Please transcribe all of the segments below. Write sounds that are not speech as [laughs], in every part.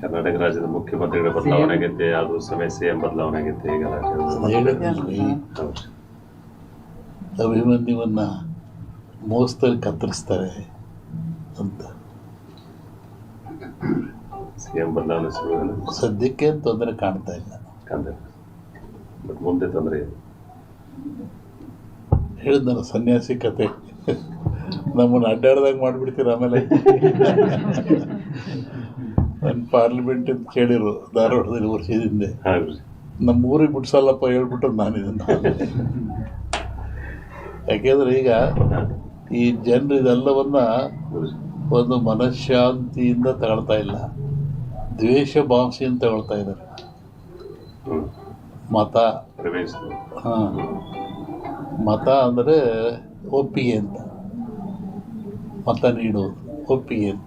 ಕರ್ನಾಟಕ ರಾಜ್ಯದ ಮುಖ್ಯಮಂತ್ರಿಗಳ ಬದಲಾವಣೆ ಆಗೈತೆ ಅದು ಸಮಯ ಸಿಎಂ ಬದಲಾವಣೆ ಆಗೈತೆ ಈಗ ಅಭಿಮನ್ಯುವನ್ನ ಮೋಸದಲ್ಲಿ ಕತ್ತರಿಸ್ತಾರೆ ಅಂತ. ಸಿಎಂ ಬದಲಾವಣೆ ಶುರು ಸದ್ಯಕ್ಕೆ ತೊಂದರೆ ಕಾಣ್ತಾ ಇಲ್ಲ. ಕಂದೆ ಬಟ್ ಮುಂದೆ ತೊಂದರೆ ಇದೆ. ಹೇಳಿದ್ನಲ್ಲ ಸನ್ಯಾಸಿ ಕತೆ. ನಮ್ಮನ್ನು ಅಡ್ಡಾಡ್ದಾಗ ಮಾಡಿಬಿಡ್ತೀರ ಆಮೇಲೆ? [laughs] ನನ್ನ ಪಾರ್ಲಿಮೆಂಟ್ ಅಂತ ಕೇಳಿರು ಧಾರವಾಡದಲ್ಲಿ ವರ್ಷದ ಹಿಂದೆ. ನಮ್ಮ ಊರಿಗೆ ಬಿಡ್ಸಲ್ಲಪ್ಪ ಹೇಳ್ಬಿಟ್ಟು ನಾನು ಇದನ್ನು ಯಾಕೆಂದ್ರೆ ಈಗ ಈ ಜನರು ಇದೆಲ್ಲವನ್ನ ಒಂದು ಮನಃಶಾಂತಿಯಿಂದ ತಗೊಳ್ತಾ ಇಲ್ಲ. ದ್ವೇಷ ಭಾವಿಸಿಯಿಂದ ತಗೊಳ್ತಾ ಇದ್ದಾರೆ. ಮತ. ಹಾಂ. ಮತ ಅಂದರೆ ಒಪ್ಪಿಗೆ ಅಂತ. ಮತ ನೀಡುವುದು ಒಪ್ಪಿಗೆ ಅಂತ.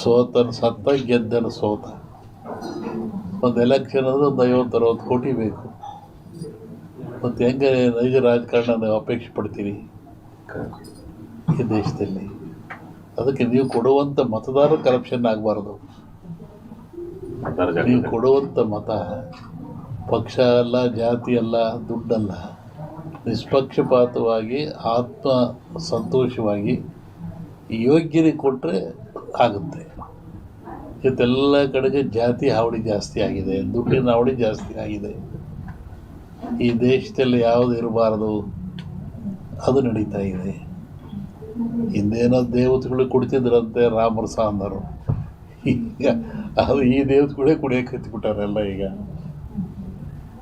ಸೋತನ ಸತ್ತ ಗೆದ್ದನ ಸೋತ. ಒಂದು ಎಲೆಕ್ಷನ್ ಅಂದರೆ ಒಂದು ಐವತ್ತು ಅರವತ್ತು ಕೋಟಿ ಬೇಕು. ಮತ್ತು ಹೆಂಗೆ ನೈಜ ರಾಜಕಾರಣ ನಾವು ಅಪೇಕ್ಷೆ ಪಡ್ತೀರಿ? ಈ ದೇಶದಲ್ಲಿ. ಅದಕ್ಕೆ ನೀವು ಕೊಡುವಂಥ ಮತದಾರ ಕರಪ್ಷನ್ ಆಗಬಾರ್ದು. ನೀವು ಕೊಡುವಂಥ ಮತ ಪಕ್ಷ ಅಲ್ಲ, ಜಾತಿ ಅಲ್ಲ, ದುಡ್ಡಲ್ಲ, ನಿಷ್ಪಕ್ಷಪಾತವಾಗಿ ಆತ್ಮ ಸಂತೋಷವಾಗಿ ಯೋಗ್ಯರಿಗೆ ಕೊಟ್ಟರೆ ಆಗುತ್ತೆ. ಇವತ್ತೆಲ್ಲ ಕಡೆಗೆ ಜಾತಿ ಹಾವಳಿ ಜಾಸ್ತಿ ಆಗಿದೆ, ದುಡ್ಡಿನ ಹಾವಳಿ ಜಾಸ್ತಿ ಆಗಿದೆ. ಈ ದೇಶದಲ್ಲಿ ಯಾವುದು ಇರಬಾರದು? ಅದು ನಡೀತಾ ಇದೆ. ಹಿಂದೇನೋ ದೇವತೆಗಳು ಕುಡಿತಿದ್ರಂತೆ ರಾಮರ ಸಾಂದರು. ಈಗ ಅದು ಈ ದೇವತೆಗಳೇ ಕುಡಿಯೋಕೆ ಎಲ್ಲ ಈಗ.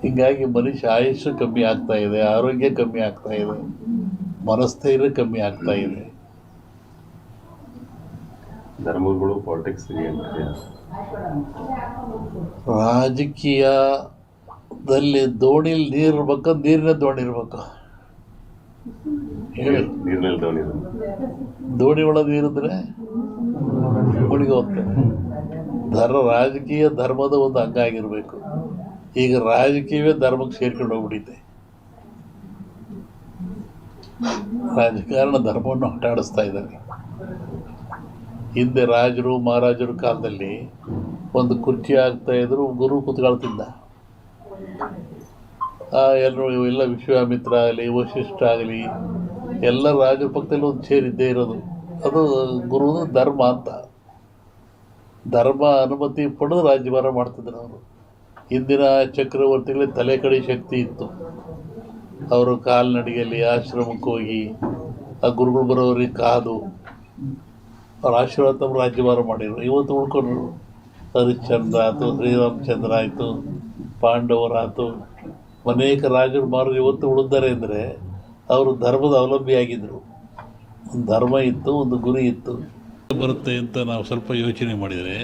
ಹೀಗಾಗಿ ಮನುಷ್ಯ ಆಯುಷ್ಯ ಕಮ್ಮಿ ಆಗ್ತಾ ಇದೆ, ಆರೋಗ್ಯ ಕಮ್ಮಿ ಆಗ್ತಾ ಇದೆ, ಮನಸ್ಥೈರ್ಯ ಕಮ್ಮಿ ಆಗ್ತಾ ಇದೆ. ಧರ್ಮಗಳು ಪಾಲಿಟಿಕ್ಸ್ ಎಂಟ್ರಿ ರಾಜಕೀಯದಲ್ಲಿ ದೋಣಿಲಿ ನೀರು ಇರ್ಬೇಕು ನೀರಿನ ದೋಣಿ ಇರ್ಬೇಕು. ಹೇಳಿ. ನೀರಿನಲ್ಲಿ ದೋಣಿ ದೋಣಿ ಒಳಗೆ ನೀರಿದ್ರೆ ಮುಳುಗಿ ಹೋಗ್ತಾರೆ ಧರ್ಮ ರಾಜಕೀಯ ಧರ್ಮದ ಒಂದು ಅಂಗ ಆಗಿರಬೇಕು. ಈಗ ರಾಜಕೀಯವೇ ಧರ್ಮಕ್ಕೆ ಸೇರ್ಕೊಂಡು ಹೋಗ್ಬಿಟ್ಟಿದೆ. ರಾಜಕಾರಣ ಧರ್ಮವನ್ನು ಆಟಾಡಿಸ್ತಾ ಇದ್ದಾರೆ. ಹಿಂದೆ ರಾಜರು, ಮಹಾರಾಜರ ಕಾಲದಲ್ಲಿ ಒಂದು ಕುರ್ಚಿ ಆಗ್ತಾ ಇದ್ರು ಗುರು ಕೂತ್ಕೊಳ್ತಿದ್ದ. ಎಲ್ಲರೂ ಎಲ್ಲ ವಿಶ್ವಾಮಿತ್ರ ಆಗಲಿ, ವಶಿಷ್ಠ ಆಗಲಿ, ಎಲ್ಲ ರಾಜರ ಪಕ್ಕದಲ್ಲಿ ಒಂದು ಸೇರಿದ್ದೇ ಇರೋದು. ಅದು ಗುರುದು ಧರ್ಮ ಅಂತ. ಧರ್ಮ ಅನುಮತಿ ಪಡೆದು ರಾಜ್ಯಭಾರ ಮಾಡ್ತಿದ್ರು ಅವರು. ಹಿಂದಿನ ಚಕ್ರವರ್ತಿಗಳ ತಲೆ ಕಡೆ ಶಕ್ತಿ ಇತ್ತು. ಅವರು ಕಾಲ್ನಡಿಗೆಯಲ್ಲಿ ಆಶ್ರಮಕ್ಕೆ ಹೋಗಿ ಆ ಗುರುಗಳು ಬರೋರಿಗೆ ಕಾದು ಅವ್ರ ಆಶೀರ್ವಾದ ತಮ್ಮ ರಾಜ್ಯಭಾರ ಮಾಡಿದ್ರು. ಇವತ್ತು ಉಳ್ಕೊಂಡ್ರು ಹರಿಶ್ಚಂದ್ರ ಆಯಿತು, ಶ್ರೀರಾಮಚಂದ್ರ ಆಯಿತು, ಪಾಂಡವರಾಯಿತು, ಅನೇಕ ರಾಜರು ಮಾರು ಇವತ್ತು ಉಳಿದ್ದಾರೆ ಅಂದರೆ ಅವರು ಧರ್ಮದ ಅವಲಂಬಿಯಾಗಿದ್ದರು ಒಂದು ಧರ್ಮ ಇತ್ತು, ಒಂದು ಗುರಿ ಇತ್ತು. ಬರುತ್ತೆ ಅಂತ ನಾವು ಸ್ವಲ್ಪ ಯೋಚನೆ ಮಾಡಿದರೆ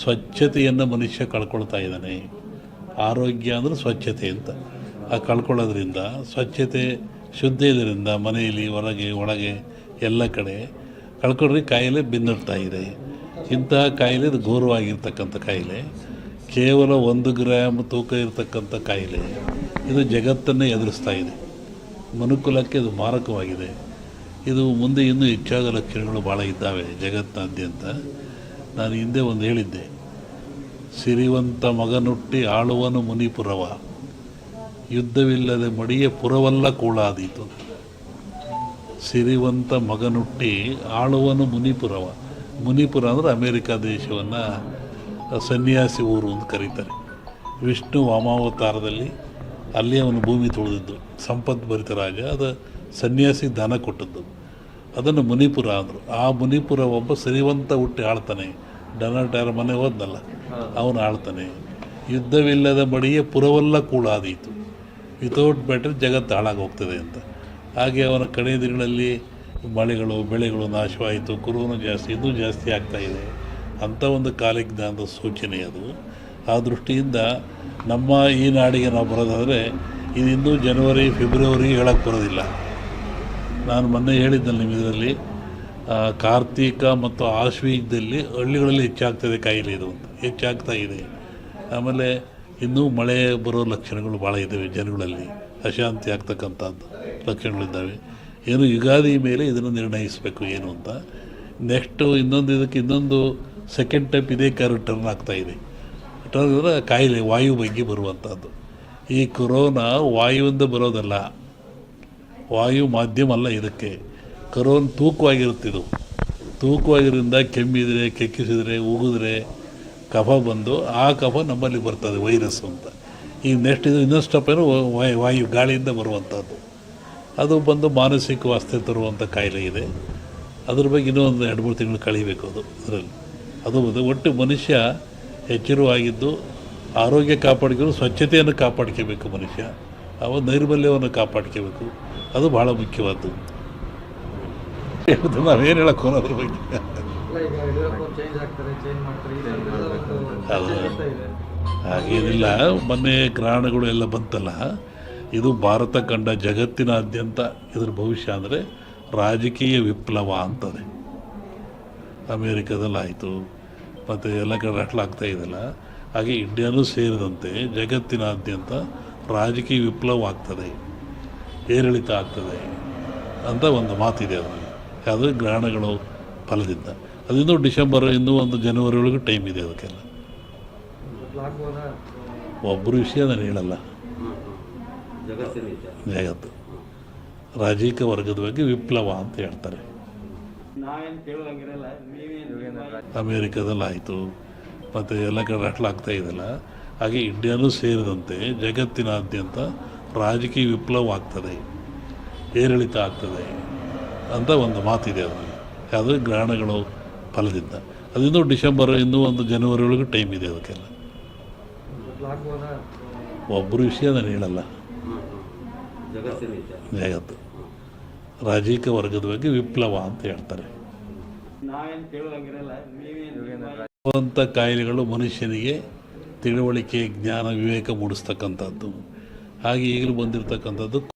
ಸ್ವಚ್ಛತೆಯನ್ನು ಮನುಷ್ಯ ಕಳ್ಕೊಳ್ತಾ ಇದ್ದಾನೆ. ಆರೋಗ್ಯ ಅಂದರೆ ಸ್ವಚ್ಛತೆ ಅಂತ. ಆ ಕಳ್ಕೊಳ್ಳೋದ್ರಿಂದ, ಸ್ವಚ್ಛತೆ ಶುದ್ಧ ಇದರಿಂದ ಮನೆಯಲ್ಲಿ, ಹೊರಗೆ, ಒಳಗೆ, ಎಲ್ಲ ಕಡೆ ಕಳ್ಕೊಂಡ್ರೆ ಕಾಯಿಲೆ ಇದೆ. ಇಂತಹ ಕಾಯಿಲೆ ಇದು ಘೋರವಾಗಿರ್ತಕ್ಕಂಥ ಕಾಯಿಲೆ. ಕೇವಲ ಒಂದು ಗ್ರಾಮ್ ತೂಕ ಇರತಕ್ಕಂಥ ಕಾಯಿಲೆ. ಇದು ಜಗತ್ತನ್ನೇ ಎದುರಿಸ್ತಾ ಇದೆ. ಮನುಕುಲಕ್ಕೆ ಇದು ಮಾರಕವಾಗಿದೆ. ಇದು ಮುಂದೆ ಇನ್ನೂ ಹೆಚ್ಚಾದ ಲಕ್ಷಣಗಳು ಭಾಳ ಇದ್ದಾವೆ ಜಗತ್ತಿನಾದ್ಯಂತ. ನಾನು ಹಿಂದೆ ಒಂದು ಹೇಳಿದ್ದೆ. ಸಿರಿವಂತ ಮಗನುಟ್ಟಿ ಆಳುವನು ಮುನಿಪುರವ. ಯುದ್ಧವಿಲ್ಲದೆ ಮಡಿಯ ಪುರವಲ್ಲ ಕೂಳಾದೀತು. ಸಿರಿವಂತ ಮಗನುಟ್ಟಿ ಆಳುವನು ಮುನಿಪುರವ. ಮುನಿಪುರ ಅಂದರೆ ಅಮೇರಿಕಾ ದೇಶವನ್ನು ಸನ್ಯಾಸಿ ಊರು ಅಂತ ಕರೀತಾರೆ. ವಿಷ್ಣು ವಾಮಾವತಾರದಲ್ಲಿ ಅಲ್ಲಿ ಅವನು ಭೂಮಿ ತುಳಿದಿದ್ದು ಸಂಪದ್ಭರಿತ ರಾಜ, ಅದು ಸನ್ಯಾಸಿ ದಾನ ಕೊಟ್ಟದ್ದು. ಅದನ್ನು ಮುನಿಪುರ ಅಂದರು. ಆ ಮುನಿಪುರ ಒಬ್ಬ ಸಿರಿವಂತ ಹುಟ್ಟಿ ಆಳ್ತಾನೆ. ಡೊನಾಲ್ಡ್ ಯಾರ ಮನೆ ಹೋದ್ನಲ್ಲ, ಅವನು ಆಳ್ತಾನೆ. ಯುದ್ಧವಿಲ್ಲದ ಬಡಿಯೇ ಪುರವೆಲ್ಲ ಆದೀತು ವಿತೌಟ್ ಬೆಟರ್ ಜಗತ್ತು ಹಾಳಾಗಿ ಹೋಗ್ತದೆ ಅಂತ. ಹಾಗೆ ಅವನ ಕಡೆಯ ದಿನಗಳಲ್ಲಿ ಮಳೆಗಳು ಬೆಳೆಗಳು ನಾಶವಾಯಿತು ಕುರುವನು ಜಾಸ್ತಿ ಇನ್ನೂ ಜಾಸ್ತಿ ಆಗ್ತಾ ಇದೆ. ಅಂಥ ಒಂದು ಕಾಲಜ್ಞಾನದ ಸೂಚನೆ ಅದು. ಆ ದೃಷ್ಟಿಯಿಂದ ನಮ್ಮ ಈ ನಾಡಿಗೆ ನಾವು ಬರೋದಾದರೆ ಇದಿಂದು ಜನವರಿ ಫೆಬ್ರವರಿ ಹೇಳಕ್ಕೆ ಬರೋದಿಲ್ಲ. ನಾನು ಮೊನ್ನೆ ಹೇಳಿದ್ದೆ ನಿಮ್ಮ ಇದರಲ್ಲಿ ಆ, ಕಾರ್ತೀಕ ಮತ್ತು ಆಶ್ವೀಜದಲ್ಲಿ ಹಳ್ಳಿಗಳಲ್ಲಿ ಹೆಚ್ಚಾಗ್ತದೆ ಕಾಯಿಲೆ ಇದು ಅಂತ. ಹೆಚ್ಚಾಗ್ತಾ ಇದೆ. ಆಮೇಲೆ ಇನ್ನೂ ಮಳೆ ಬರೋ ಲಕ್ಷಣಗಳು ಭಾಳ ಇದ್ದಾವೆ ಜನಗಳಲ್ಲಿ. ಅಶಾಂತಿ ಆಗ್ತಕ್ಕಂಥದ್ದು ಲಕ್ಷಣಗಳಿದ್ದಾವೆ. ಏನು ಯುಗಾದಿ ಮೇಲೆ ಇದನ್ನು ನಿರ್ಣಯಿಸಬೇಕು ಏನು ಅಂತ. ನೆಕ್ಸ್ಟು ಇನ್ನೊಂದು ಇದಕ್ಕೆ ಇನ್ನೊಂದು ಸೆಕೆಂಡ್ ಟೈಪ್ ಇದೇ ಕಾರು ಟರ್ನ್ ಆಗ್ತಾ ಇದೆ. ಟರ್ನ್ ಅಂದರೆ ಕಾಯಿಲೆ, ವಾಯು ಬಗ್ಗೆ ಬರುವಂಥದ್ದು ಈ ಕೊರೋನಾ ವಾಯುವಿಂದ ಬರೋದಲ್ಲ. ವಾಯು ಮಾಧ್ಯಮ ಅಲ್ಲ ಇದಕ್ಕೆ. ಕರೋನ್ ತೂಕವಾಗಿರುತ್ತಿದ್ದು ತೂಕವಾಗಿರೋದ್ರಿಂದ ಕೆಮ್ಮಿದರೆ, ಕೆಕ್ಕಿಸಿದರೆ, ಉಗಿದ್ರೆ ಕಫ ಬಂದು ಆ ಕಫ ನಮ್ಮಲ್ಲಿ ಬರ್ತದೆ, ವೈರಸ್ ಅಂತ. ಈಗ ನೆಕ್ಸ್ಟ್ ಇದು ಇನ್ನೊಂದು ಸ್ಟೆಪ್ ಏನು ವಾಯು ವಾಯು ಗಾಳಿಯಿಂದ ಬರುವಂಥದ್ದು ಅದು ಬಂದು ಮಾನಸಿಕ ವಾಸ್ತೆ ತರುವಂಥ ಕಾಯಿಲೆ ಇದೆ. ಅದ್ರ ಬಗ್ಗೆ ಇನ್ನೂ ಒಂದು ಎರಡು, ಮೂರು ತಿಂಗಳು ಕಳಿಬೇಕು ಅದು ಅದರಲ್ಲಿ ಅದು ಒಟ್ಟು ಮನುಷ್ಯ ಎಚ್ಚರವಾಗಿದ್ದು ಆರೋಗ್ಯ ಕಾಪಾಡ್ಕೊಂಡು ಸ್ವಚ್ಛತೆಯನ್ನು ಕಾಪಾಡ್ಕೋಬೇಕು ಮನುಷ್ಯ. ಅವ ನೈರ್ಮಲ್ಯವನ್ನು ಕಾಪಾಡ್ಕೋಬೇಕು. ಅದು ಭಾಳ ಮುಖ್ಯವಾದ್ದು. [laughs] ನಾವೇನು ಹೇಳಕ್ಕೆ ಅದ್ರ ಬಗ್ಗೆ? ಹಾಗೇನಿಲ್ಲ ಮೊನ್ನೆ ಗ್ರಹಣಗಳು ಎಲ್ಲ ಬಂತಲ್ಲ ಇದು ಭಾರತ ಕಂಡ ಜಗತ್ತಿನಾದ್ಯಂತ ಇದ್ರ ಭವಿಷ್ಯ ಅಂದರೆ ರಾಜಕೀಯ ವಿಪ್ಲವ ಅಂತದೆ. ಅಮೇರಿಕಾದಲ್ಲಿ ಆಯಿತು ಮತ್ತು ಎಲ್ಲ ಕಡೆ ರಟ್ಲಾಗ್ತಾ ಇದೆಯಲ್ಲ ಹಾಗೆ ಇಂಡಿಯಾನೂ ಸೇರಿದಂತೆ ಜಗತ್ತಿನಾದ್ಯಂತ ರಾಜಕೀಯ ವಿಪ್ಲವ ಆಗ್ತದೆ ಏರಿಳಿತ ಆಗ್ತದೆ ಅಂತ ಒಂದು ಮಾತಿದೆ ಅದರಲ್ಲಿ. ಅದು ಗ್ರಹಣಗಳು ಫಲದಿಂದ. ಅದಿನ್ನೂ ಡಿಸೆಂಬರ್ ಇನ್ನೂ ಒಂದು ಜನವರಿ ಒಳಗೆ ಟೈಮ್ ಇದೆ ಅದಕ್ಕೆಲ್ಲ. ಒಬ್ಬರು ವಿಷಯ ನಾನು ಹೇಳಲ್ಲ. ಜಗತ್ತು. ರಾಜಕೀಯ ವರ್ಗದ ಬಗ್ಗೆ ವಿಪ್ಲವ ಅಂತ ಹೇಳ್ತಾರೆ. ಅಮೇರಿಕಾದಲ್ಲಿ ಆಯಿತು ಮತ್ತು ಎಲ್ಲ ಕಡೆ ಆಗ್ತಾ ಇದೆಯಲ್ಲ ಹಾಗೆ ಇಂಡಿಯಾನೂ ಸೇರಿದಂತೆ ಜಗತ್ತಿನಾದ್ಯಂತ ರಾಜಕೀಯ ವಿಪ್ಲವ ಆಗ್ತದೆ, ಏರಿಳಿತ ಆಗ್ತದೆ ಅಂತ ಒಂದು ಮಾತಿದೆ ಅದರಲ್ಲಿ. ಯಾವುದೇ ಗ್ರಹಣಗಳು ಫಲದಿಂದ. ಅದರಿಂದ ಡಿಸೆಂಬರ್ ಇಂದು ಒಂದು ಜನವರಿ ಒಳಗೆ ಟೈಮ್ ಇದೆ ಅದಕ್ಕೆಲ್ಲ. ಒಬ್ಬರು ವಿಷಯ ನಾನು ಹೇಳಲ್ಲ. ಜಗತ್ತು. ರಾಜಕೀಯ ವರ್ಗದ ಬಗ್ಗೆ ವಿಪ್ಲವ ಅಂತ ಹೇಳ್ತಾರೆ. ಅಂತ ಕಾಯಿಲೆಗಳು ಮನುಷ್ಯನಿಗೆ ತಿಳುವಳಿಕೆ, ಜ್ಞಾನ, ವಿವೇಕ ಮೂಡಿಸ್ತಕ್ಕಂಥದ್ದು. ಹಾಗೆ ಈಗಲೂ ಬಂದಿರತಕ್ಕಂಥದ್ದು